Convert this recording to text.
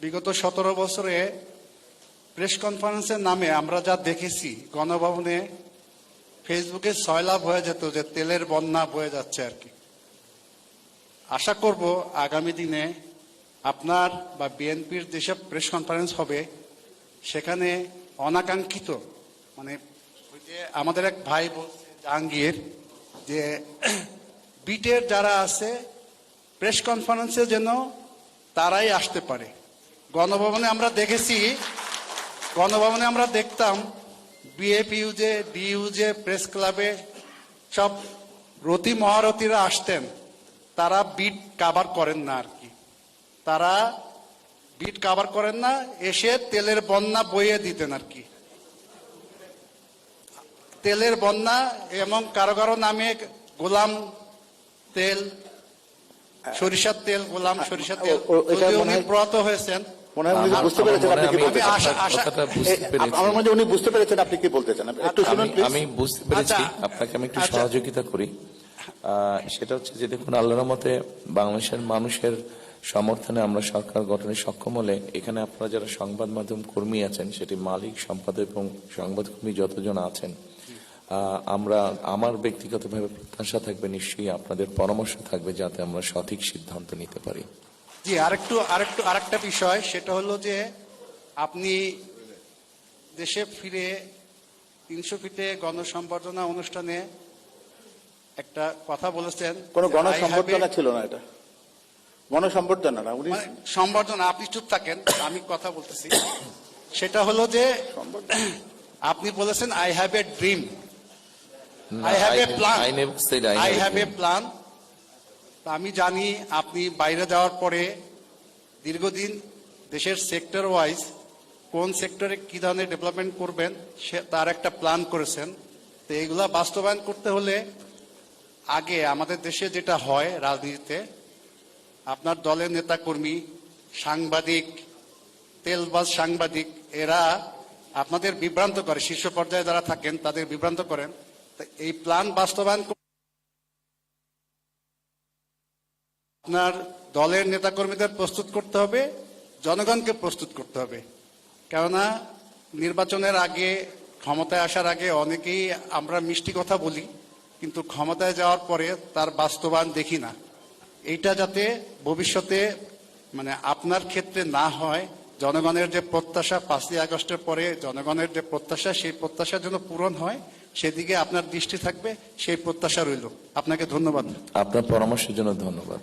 বিগত সতেরো বছরে প্রেস কনফারেন্সের নামে আমরা যা দেখেছি, গণভবনে ফেসবুকে সয়লাভ হয়ে যেত যে তেলের বন্যা বয়ে যাচ্ছে আর কি। আশা করব আগামী দিনে আপনার বা বিএনপির যেসব প্রেস কনফারেন্স হবে, সেখানে অনাকাঙ্ক্ষিত মানে ওই যে আমাদের এক ভাই বলছে জাহাঙ্গীর, যে বিটের যারা আছে, প্রেস কনফারেন্সে যেন তারাই আসতে পারে। গণভবনে আমরা দেখেছি গণভবনে আমরা দেখতাম BF UJ D UJ press ক্লাবে সব রতি মহারথীরা আসতেন। তারা বিট কাভার করেন না আর কি। তারা বিট কাভার করেন না এসে তেলের বন্যা বইয়ে দিতেন আর কি। তেলের বন্যা এবং কারও কারও নামে গোলাম তেল সরিষার তেল গোলাম সরিষার তেল। উনি প্রয়াত হয়েছেন। মনে হয় উনি বুঝতে পেরেছেন আপনি কি বলতে চান। আশা- আশা- কথাটা বুঝতে এ, পেরেছি আমার মনে উনি বুঝতে পেরেছেন আপনি কি বলতে চান একটু শুনুন আমি বুঝতে পেরেছি আচ্ছা। আপনাকে আমি একটু আচ্ছা। সহযোগিতা করি সেটা হচ্ছে যে দেখুন আল্লাহর মতে বাংলাদেশের মানুষের সমর্থনে আমরা সরকার গঠনে সক্ষম হলে এখানে আপনারা যারা সংবাদ মাধ্যম কর্মী আছেন সেটি মালিক সম্পাদক এবং সংবাদকর্মী যতজন আছেন আহ, আমরা আমার ব্যক্তিগতভাবে প্রত্যাশা থাকবে নিশ্চয়ই আপনাদের পরামর্শ থাকবে যাতে আমরা সঠিক সিদ্ধান্ত নিতে পারি জি আরেকটু আরেকটু আরেকটা বিষয় সেটা হলো যে আপনি দেশে ফিরে তিনশো ফিটে গণসম্বর্ধনা অনুষ্ঠানে একটা কথা বলেছেন কোনো গণসম্বর্ধনা ছিল না এটা। গণসম্বর্ধনা না উনি সম্বর্ধনা আপনি চুপ থাকেন আমি কথা বলতেছি। সেটা হলো যে আপনি বলেছেন I have a dream a plan. I never I have a plan আমি জানি আপনি বাইরে যাওয়ার পরে দীর্ঘদিন দেশের সেক্টর ওয়াইজ কোন সেক্টরে কী ধরনের ডেভেলপমেন্ট করবেন সে তার একটা প্ল্যান করেছেন। তো এগুলা বাস্তবায়ন করতে হলে আগে আমাদের দেশে যেটা হয় রাজনীতিতে, আপনার দলের নেতাকর্মী, সাংবাদিক, তেলবাজ সাংবাদিক, এরা আপনাদের বিভ্রান্ত করে, শীর্ষ পর্যায়ে যারা থাকেন তাদের বিভ্রান্ত করেন। তো এই প্ল্যান বাস্তবায়ন কর- আপনার দলের নেতাকর্মীদের প্রস্তুত করতে হবে, জনগণকে প্রস্তুত করতে হবে। কেননা, নির্বাচনের আগে, ক্ষমতায় আসার আগে অনেকেই আমরা মিষ্টি কথা বলি, কিন্তু ক্ষমতায় যাওয়ার পরে তার বাস্তবায়ন দেখি না। এইটা যাতে ভবিষ্যতে মানে আপনার ক্ষেত্রে না হয়, জনগণের যে প্রত্যাশা পাঁচই আগস্টের পরে জনগণের যে প্রত্যাশা, সেই প্রত্যাশা যেন পূরণ হয়, সেদিকে আপনার দৃষ্টি থাকবে, সেই প্রত্যাশা রইল। আপনাকে ধন্যবাদ। আপনার পরামর্শের জন্য ধন্যবাদ।